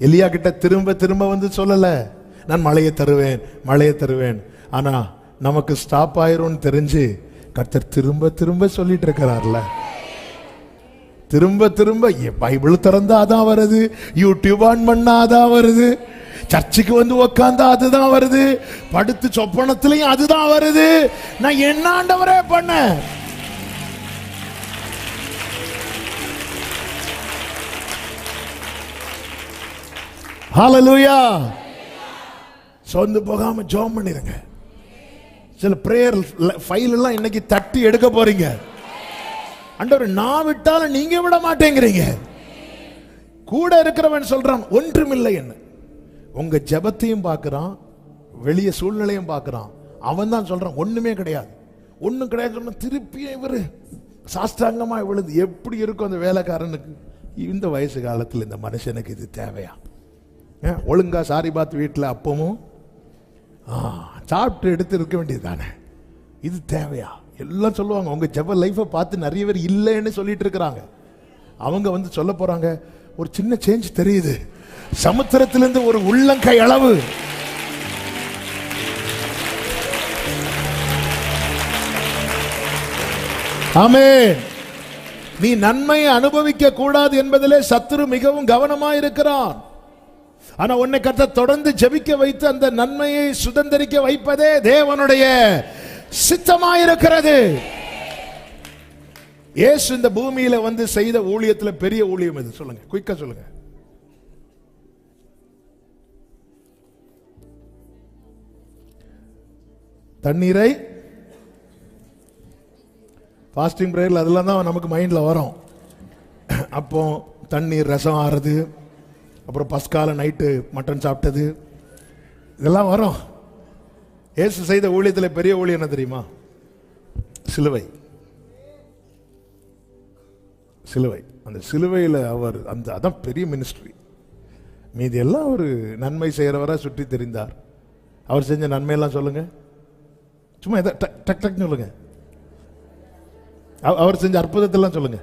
எலியா கிட்ட திரும்ப திரும்ப வந்து சொல்லல. நான் மழையை தருவேன் மழையை தருவேன். ஆனா நமக்கு ஸ்டாப் ஆயிரும்னு தெரிஞ்சு கர்த்தர் திரும்ப திரும்ப சொல்லிட்டு இருக்கிறார்ல. திரும்ப திரும்ப பைபிள் திறந்தா அதான் வருது. யூடியூப் ஆன் பண்ணா அதான் வருது. சர்ச்சுக்கு வந்து உக்காந்தா அதுதான் வருது. படுத்து சொப்பனத்திலையும் அதுதான் வருது. நான் என்ன ஆண்டவரே பண்ண சொந்து போகாம ஜோம் பண்ணிருங்க. சில பிரேயர் ஃபைல் எல்லாம் இன்னைக்கு தட்டி எடுக்க போறீங்க. அண்டர் நான் விட்டாலும் நீங்க விட மாட்டேங்கிறீங்க. கூட இருக்கிறவன் சொல்றான் ஒன்றுமில்லை என்ன. உங்க ஜெபத்தையும் பார்க்கறான் வெளிய சூழ்நிலையும் பார்க்கறான். அவன் தான் சொல்றான் ஒண்ணுமே கிடையாது. ஒண்ணும் கிடையாது திருப்பியும் இவரு. சாஸ்தாங்கமா விழுது எப்படி இருக்கும் அந்த வேலைக்காரனுக்கு. இந்த வயசு காலத்தில் இந்த மனுஷனுக்கு இது தேவையா? ஒழுங்காக ஒழுங்கா சாரி பாத் வீட்டில் அப்பமும் சாப்பிட்டு எடுத்து இருக்க வேண்டியது தானே இது தேவையா? எல்லாம் சொல்லுவாங்க உங்கள் ஜெப லைஃப்பை பார்த்து நிறைய பேர் இல்லைன்னு சொல்லிட்டு இருக்கிறாங்க. அவங்க வந்து சொல்ல போகிறாங்க ஒரு சின்ன சேஞ்ச் தெரியுது. சமுத்திரத்திலிருந்து ஒரு உள்ளங்கை அளவு. ஆமே நீ நன்மையை அனுபவிக்க கூடாது என்பதிலே சத்துரு மிகவும் கவனமாயிருக்கிறான். ஆனா உன்னை கத்த தொடர்ந்து ஜெபிக்க வைத்து அந்த நன்மையை சுதந்திரிக்க வைப்பதே தேவனுடைய சித்தமாயிருக்கிறது. இயேசு இந்த பூமியில வந்து செய்த ஊழியத்துல பெரிய ஊழியம் இது. சொல்லுங்க குயிக்கா சொல்லுங்க. தண்ணீரை ஃபாஸ்டிங் ப்ரேயர்ல அதெல்லாம் தான் நமக்கு மைண்டில் வரும். அப்போ தண்ணீர் ரசம் ஆறுது. அப்புறம் பஸ்கால நைட்டு மட்டன் சாப்பிட்டது. இதெல்லாம் வரும். ஏசு செய்த ஊழியத்தில் பெரிய ஊழியம் என்ன தெரியுமா? சிலுவை. சிலுவை. அந்த சிலுவையில் அவர் அந்த அதான் பெரிய மினிஸ்ட்ரி மீதி எல்லாம் ஒரு நன்மை செய்கிறவராக சுற்றி தெரிந்தார். அவர் செஞ்ச நன்மையெல்லாம் சொல்லுங்க. சும்மா எதை டக் டக் டக்னு சொல்லுங்க. அவர் செஞ்ச அற்புதத்தெல்லாம் சொல்லுங்க.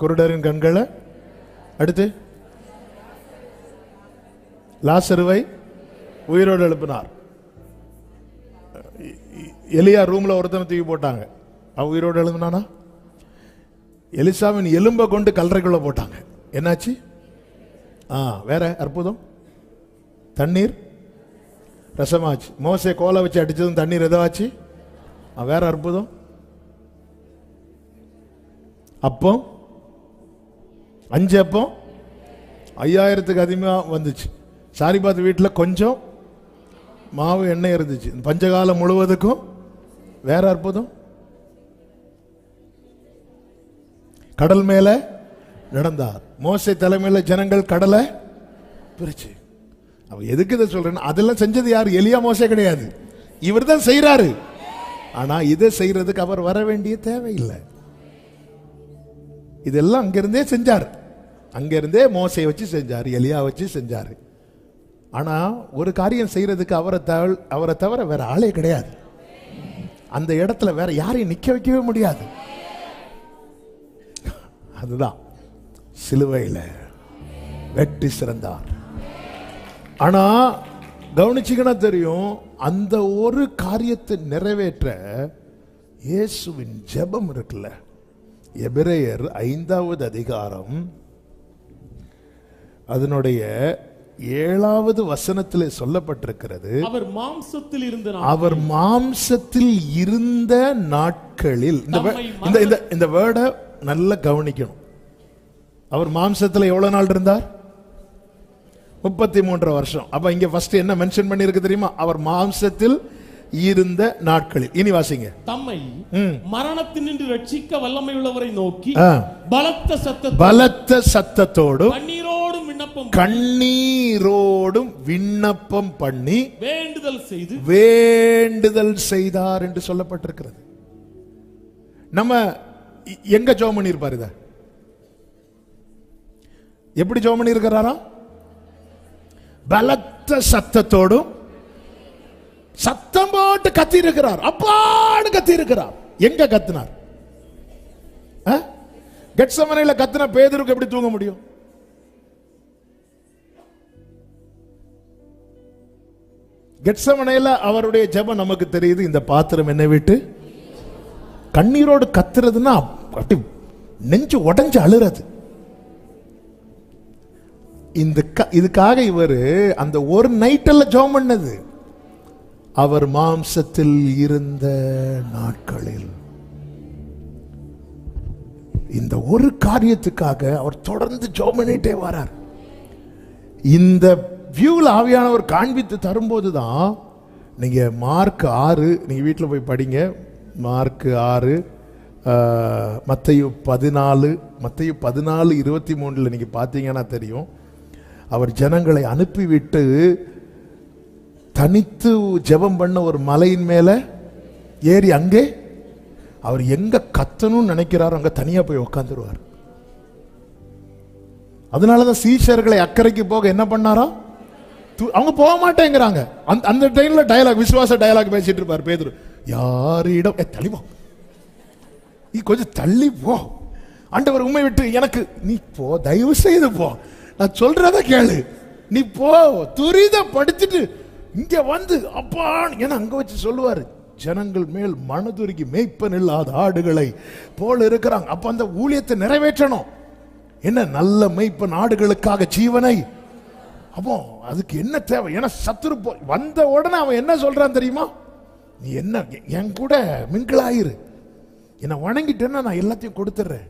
குருடரின் கண்களை அடுத்து லாசருவை உயிரோடு எழுப்பினார். எலியா ரூம்ல ஒருத்தனை தூக்கி போட்டாங்க. அவன் உயிரோடு எழுப்பினானா? எலிசாவின் எலும்பை கொண்டு கல்லறைக்குள்ளே போட்டாங்க. என்னாச்சு? ஆ வேற அற்புதம். தண்ணீர். ரசமாச்சு. மோசை கோலை வச்சு அடித்ததும் தண்ணீர் எதாச்சு ஆ, வேற அற்புதம். அப்போ அஞ்சு அப்போ? ஐயாயிரத்துக்கு அதிகமாக வந்துச்சு. சாரிபாத் வீட்டில் கொஞ்சம் மாவு எண்ணெய் இருந்துச்சு. பஞ்சகாலம் முழுவதுக்கும் வேற அற்புதம்? கடல் மேலே நடந்தார். மோசை தலைமையில் ஜனங்கள் கடலை பிரிச்சு. அவ எதுக்கு இதை சொல்கிறேன்னு அதெல்லாம் செஞ்சது யார்? எளியா மோசே கிடையாது. இவர் தான் செய்யறாரு ஆனா இதை செய்யறதுக்கு அவர் வர வேண்டிய தேவையில்லை. இதெல்லாம் அங்கிருந்தே செஞ்சார். அங்கேருந்தே மோசையை வச்சு செஞ்சார் எலியா வச்சு செஞ்சார். ஆனால் ஒரு காரியம் செய்கிறதுக்கு அவரை தவ அவரை தவிர வேற ஆளே கிடையாது. அந்த இடத்துல வேற யாரையும் நிற்க வைக்கவே முடியாது. அதுதான் சிலுவையில் வெற்றி சிறந்தார். ஆனால் கவனிச்சிங்கன்னா தெரியும் அந்த ஒரு காரியத்தை நிறைவேற்ற இயேசுவின் ஜெபம் இருக்குல்ல. எபிரேயர் ஐந்தாவது அதிகாரம் அதனுடைய ஏழாவது வசனத்திலே சொல்லப்பட்டிருக்கிறது அவர் மாம்சத்தில் இருந்த அவர் மாம்சத்தில் இருந்த நாட்களில் இந்த இந்த இந்த வேர்டை நல்லா கவனிக்கணும். அவர் மாம்சத்தில் எவ்வளவு நாள் இருந்தார்? முப்பத்தி மூன்று வருஷம். அப்ப இங்க ஃபர்ஸ்ட் என்ன மென்ஷன் பண்ணிருக்கு தெரியுமா? அவர் மாம்சத்தில் இருந்த நாட்களில். இனி வாசிங்க. தம்மை. மரணத்தினின்று ரட்சிக்க வல்லமை உள்ளவரை நோக்கி. பலத்த சத்தத்தை பலத்த சத்தத்தோடும் கண்ணீரோடும் விண்ணப்பம் கண்ணீரோடும் விண்ணப்பம் பண்ணி வேண்டுதல் செய்து வேண்டுதல் செய்தார் என்று சொல்லப்பட்டிருக்கிறது. நம்ம எங்க ஜோம் பண்ணியிருப்பார் இத. எப்படி ஜோம் பண்ணியிருக்கிறாரா பலத்த சத்தத்தோடும் சத்தம் போட்டு கத்தி இருக்கிறார் அப்பாடு கத்தி இருக்கிறார் எங்க கத்தினார்? கெட்சமனையில கத்தின பேதருக்கு எப்படி தூங்க முடியும்? கெட்சமனையில் அவருடைய ஜெபம் நமக்கு தெரியுது. இந்த பாத்திரம் என்ன விட்டு கண்ணீரோடு கத்துறதுன்னா அப்படி நெஞ்சு உடஞ்சு அழுறது. இந்த க- இதுக்காக இவர் அந்த ஒரு நைட்டில் ஜோம் பண்ணது. அவர் மாம்சத்தில் இருந்த நாட்களில். இந்த ஒரு காரியத்துக்காக அவர் தொடர்ந்து ஜோம் பண்ணிட்டே வரார். இந்த வியூவில் ஆவியானவர் காண்பித்து தரும்போது தான் நீங்கள் மார்க் ஆறு நீங்கள் வீட்டில் போய் படிங்க. மார்க் ஆறு மத்தையு பதினாலு மத்தையு பதினாலு இருபத்தி மூணில் நீங்கள் பார்த்தீங்கன்னா தெரியும். அவர் ஜனங்களை அனுப்பிவிட்டு தனித்து ஜெபம் பண்ண ஒரு மலையின் மேலே ஏறி அங்கே அவர் எங்கே கத்தணும்னு நினைக்கிறாரோ அங்கே தனியாக போய் உட்காந்துருவார் அதனாலதான் சீஷர்களை அக்கறைக்கு போக என்ன பண்ணாரா? அவங்க போக மாட்டேங்கிறாங்க. அந்த அந்த டைம்ல டயலாக் விசுவாச டயலாக் பேசிட்டு இருப்பார் பேதர். யாரிடம் ஏ தள்ளி போ. நீ கொஞ்சம் தள்ளி போ. ஆண்டவர் உண்மை விட்டு எனக்கு நீ போ தயவு செய்து போ. நான் சொல்றத கேளு. நீ போ துரித படிச்சுட்டு இங்க வந்து அப்பா ஏன்னா அங்க வச்சு சொல்லுவாரு. ஜனங்கள் மேல் மனதுருகி மேய்ப்பன் இல்லாத ஆடுகளை போல இருக்கிறாங்க. அப்ப அந்த ஊழியத்தை நிறைவேற்றணும். என்ன நல்ல மெய்ப்பன் ஆடுகளுக்காக ஜீவனை அப்போ அதுக்கு என்ன தேவை? ஏன்னா சத்துரு போ வந்த உடனே அவன் என்ன சொல்கிறான் தெரியுமா? நீ என்ன என் கூட மிங்கிளாயிரு என்னை வணங்கிட்டேன்னா நான் எல்லாத்தையும் கொடுத்துட்றேன்.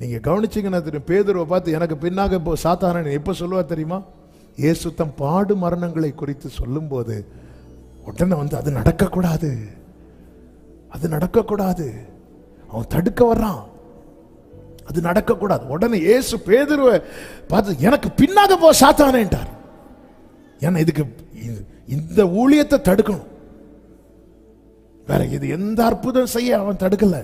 நீங்கள் கவனிச்சிங்கன்னா தெரியும் பேதுருவை பார்த்து எனக்கு பின்னாக இப்போ சாத்தாரன் எப்போ சொல்லுவா தெரியுமா? இயேசு தம் பாடு மரணங்களை குறித்து சொல்லும்போது உடனே வந்து அது நடக்கக்கூடாது. அது நடக்கக்கூடாது. அவன் தடுக்க வர்றான். அது நடக்கக்கூடாது. உடனே ஏசு பேதுருவை பார்த்து எனக்கு பின்னாக போ சாத்தானேன்ட்டார் ஏன்னா இதுக்கு இந்த ஊழியத்தை தடுக்கணும். வேற இது எந்த அற்புதம் செய்ய அவன் தடுக்கல.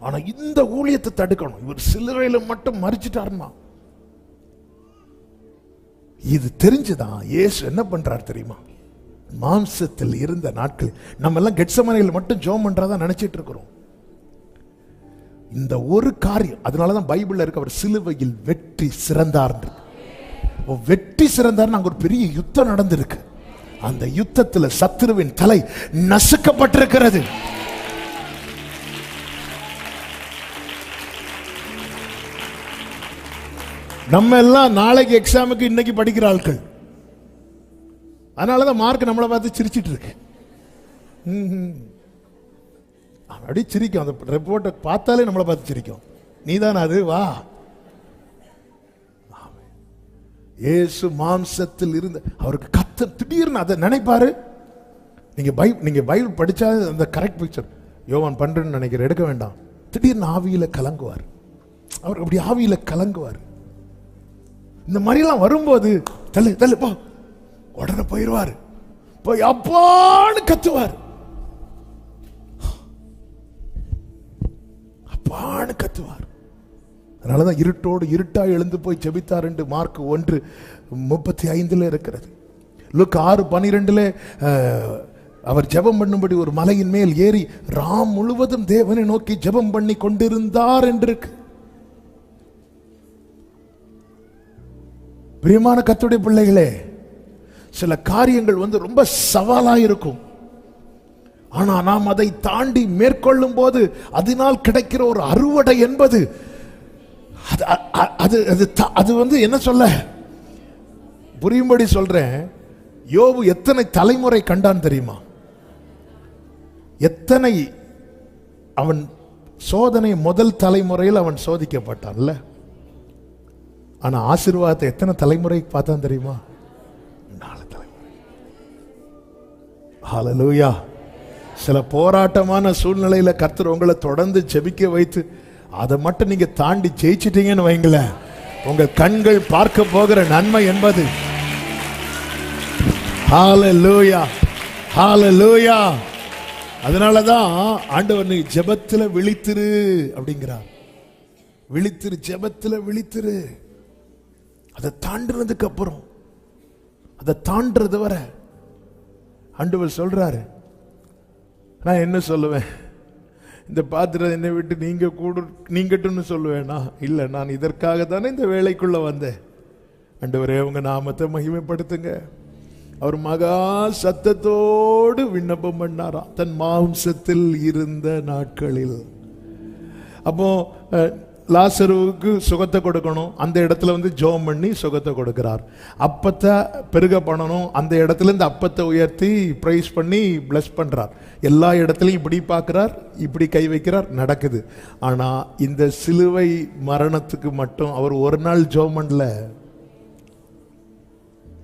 ஆனா இந்த ஊழியத்தை தடுக்கணும். இவர் சிலுவையில மட்டும் மறிச்சிட்டாருன்னா இது தெரிஞ்சுதான் ஏசு என்ன பண்றார் தெரியுமா? மாம்சத்தில் இருந்த நாட்கள் நம்ம எல்லாம் கெட்சமனையில் மட்டும் ஜோம் பண்றதா நினைச்சிட்டு இருக்கிறோம். இந்த ஒரு காரியம் அதனால தான் பைபிளில் இருக்க அவர் சிலுவையில் வெற்றி சிறந்தார் வெற்றி சிறந்தார்னு அங்கே ஒரு பெரிய யுத்தம் நடந்திருக்கு. அந்த யுத்தத்தில் சத்ருவின் தலை நசுக்கப்பட்டிருக்கிறது. நம்ம எல்லாம் நாளைக்கு எக்ஸாமுக்கு இன்னைக்கு படிக்கிற ஆட்கள். அதனாலதான் மார்க் நம்மளை பார்த்து சிரிச்சிட்டு இருக்கு. அப்படியே அப்படி சிரிக்கும். அந்த ரிப்போர்ட்டை பார்த்தாலே நம்மளை பார்த்து சிரிக்கும். நீதான் அது? வா. இயேசு மாம்சத்தில் இருந்த அவருக்கு கத்த திடீர்னு அதை நினைப்பாரு. நீங்கள் பை நீங்க பைபிள் படிச்சா அந்த கரெக்ட் பிக்சர் யோவான் பண்றேன்னு நினைக்கிற எடுக்க வேண்டாம். திடீர்னு ஆவியில கலங்குவார். அவர் அப்படி ஆவியில கலங்குவார். இந்த மாதிரிலாம் வரும்போது தள்ளு தள்ளு போ. உடனே போயிடுவார் போய் அப்பான்னு கத்துவார். அப்பான்னு கத்துவார். அதனாலதான் இருட்டோடு இருட்டா எழுந்து போய் ஜெபித்தார் என்று மார்க் ஒன்று முப்பத்தி ஐந்துல இருக்கிறது. லுக் ஆறு பனிரெண்டுல அவர் ஜெபம் பண்ணும்படி ஒரு மலையின் மேல் ஏறி ராம் முழுவதும் தேவனை நோக்கி ஜெபம் பண்ணி கொண்டிருந்தார் என்று பிரியமான கத்துடைய பிள்ளைகளே சில காரியங்கள் வந்து ரொம்ப சவாலாக இருக்கும் ஆனால் நாம் அதை தாண்டி மேற்கொள்ளும் போது அதனால் கிடைக்கிற ஒரு அறுவடை என்பது அது அது அது த- அது வந்து என்ன சொல்ல? புரியும்படி சொல்கிறேன் யோபு எத்தனை தலைமுறை கண்டான் தெரியுமா? எத்தனை அவன் சோதனை முதல் தலைமுறையில் அவன் சோதிக்கப்பட்டான்ல ஆனால் ஆசீர்வாதத்தை எத்தனை தலைமுறை பார்த்தான் தெரியுமா? நாலு தலைமுறை. ஹalleluya. சில போராட்டமான சூழ்நிலையில கர்த்தர் உங்களை தொடர்ந்து ஜெபிக்க வைத்து அதை மட்டும் நீங்கள் தாண்டி ஜெயிச்சிட்டீங்கன்னு வைங்களேன். உங்கள் கண்கள் பார்க்க போகிற நன்மை என்பது. ஹalleluya அதனால தான் ஆண்டவர் நீ ஜெபத்துல விழித்திரு அப்படிங்கிறார். விழித்திரு ஜெபத்துல விழித்திரு. அதை தாண்டினதுக்கு அப்புறம் அதை தாண்டது வர ஆண்டவர் சொல்றாரு நான் என்ன சொல்லுவேன்? இந்த பாத்திரம் என்னை விட்டு நீங்கள் கூட நீங்கட்டும்னு சொல்லுவேனா. இல்லை நான் இதற்காக தானே இந்த வேலைக்குள்ளே வந்தேன். அண்டவரே உங்கள் நாமத்தை மகிமைப்படுத்துங்க. அவர் மகா சத்தத்தோடு விண்ணப்பம் பண்ணாராம். தன் மாம்சத்தில் இருந்த நாட்களில். அப்போ லாசருவுக்கு சுகத்தை கொடுக்கணும். அந்த இடத்துல வந்து ஜோம் பண்ணி சுகத்தை கொடுக்கிறார். அப்பத்தை பெருக பண்ணணும். அந்த இடத்துலருந்து அப்பத்தை உயர்த்தி ப்ரைஸ் பண்ணி பிளஸ் பண்ணுறார் எல்லா இடத்துலையும் இப்படி பார்க்குறார் இப்படி கை வைக்கிறார் நடக்குது. ஆனால் இந்த சிலுவை மரணத்துக்கு மட்டும் அவர் ஒரு நாள் ஜோம் பண்ணல.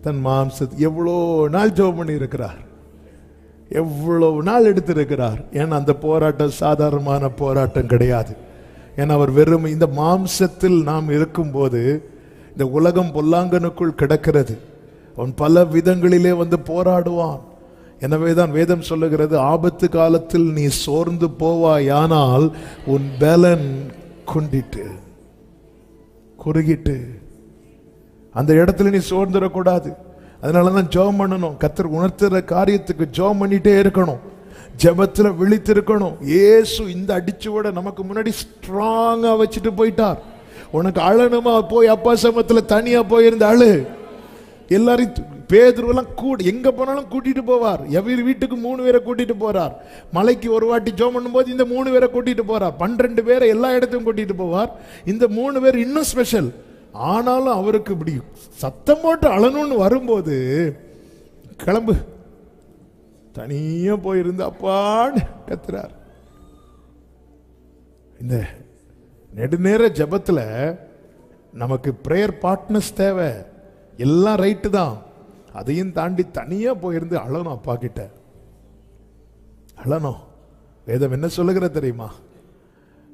தன் மாம்சத்து எவ்வளோ நாள் ஜோம் பண்ணி இருக்கிறார் எவ்வளவு நாள் எடுத்திருக்கிறார். ஏன்னா அந்த போராட்டம் சாதாரணமான போராட்டம் கிடையாது. ஏன்னா அவர் வெறும் இந்த மாம்சத்தில் நாம் இருக்கும்போது இந்த உலகம் பொல்லாங்கனுக்குள் கிடக்கிறது. அவன் பல விதங்களிலே வந்து போராடுவான். எனவே தான் வேதம் சொல்லுகிறது ஆபத்து காலத்தில் நீ சோர்ந்து போவாயானால் உன் பலன் குண்டிட்டு குறுகிட்டு. அந்த இடத்துல நீ சோர்ந்துடக்கூடாது. அதனால தான் ஜெபம் பண்ணணும். கத்தர் உணர்த்துற காரியத்துக்கு ஜெபம் பண்ணிட்டே இருக்கணும். ஜபத்தில் விழித்திருக்கணும். ஏசு இந்த அடிச்சுவோட நமக்கு முன்னாடி ஸ்ட்ராங்கா வச்சுட்டு போயிட்டார். உனக்கு அழணுமா போய் அப்பா சமத்தில் தனியாக போயிருந்த அழு எல்லாரையும் பேதுருவெல்லாம் கூட எங்கே போனாலும் கூட்டிட்டு போவார். எவ்வளவு வீட்டுக்கு மூணு பேரை கூட்டிட்டு போறார். மலைக்கு ஒரு வாட்டி ஜோம் பண்ணும்போது இந்த மூணு பேரை கூட்டிட்டு போகிறார் பன்னெண்டு பேரை எல்லா இடத்தையும் கூட்டிட்டு போவார். இந்த மூணு பேர் இன்னும் ஸ்பெஷல் ஆனாலும் அவருக்கு இப்படி சத்தம் போட்டு அழணும்னு வரும்போது கிளம்பு. தனியாக போயிருந்து அப்பான்னு கத்துறார். இந்த நெடுநேர ஜபத்தில் நமக்கு ப்ரேயர் பார்ட்னர்ஸ் தேவை. எல்லாம் ரைட்டு தான். அதையும் தாண்டி தனியாக போயிருந்து அழணும் அப்பா கிட்ட. அழணும். வேதம் என்ன சொல்லுகிற தெரியுமா?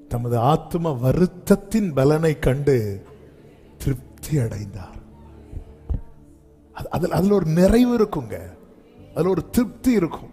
தமது ஆத்ம வருத்தத்தின் பலனை கண்டு திருப்தி அடைந்தார். அது- அதில் ஒரு நிறைவு இருக்குங்க. அதில் ஒரு திருப்தி இருக்கும்.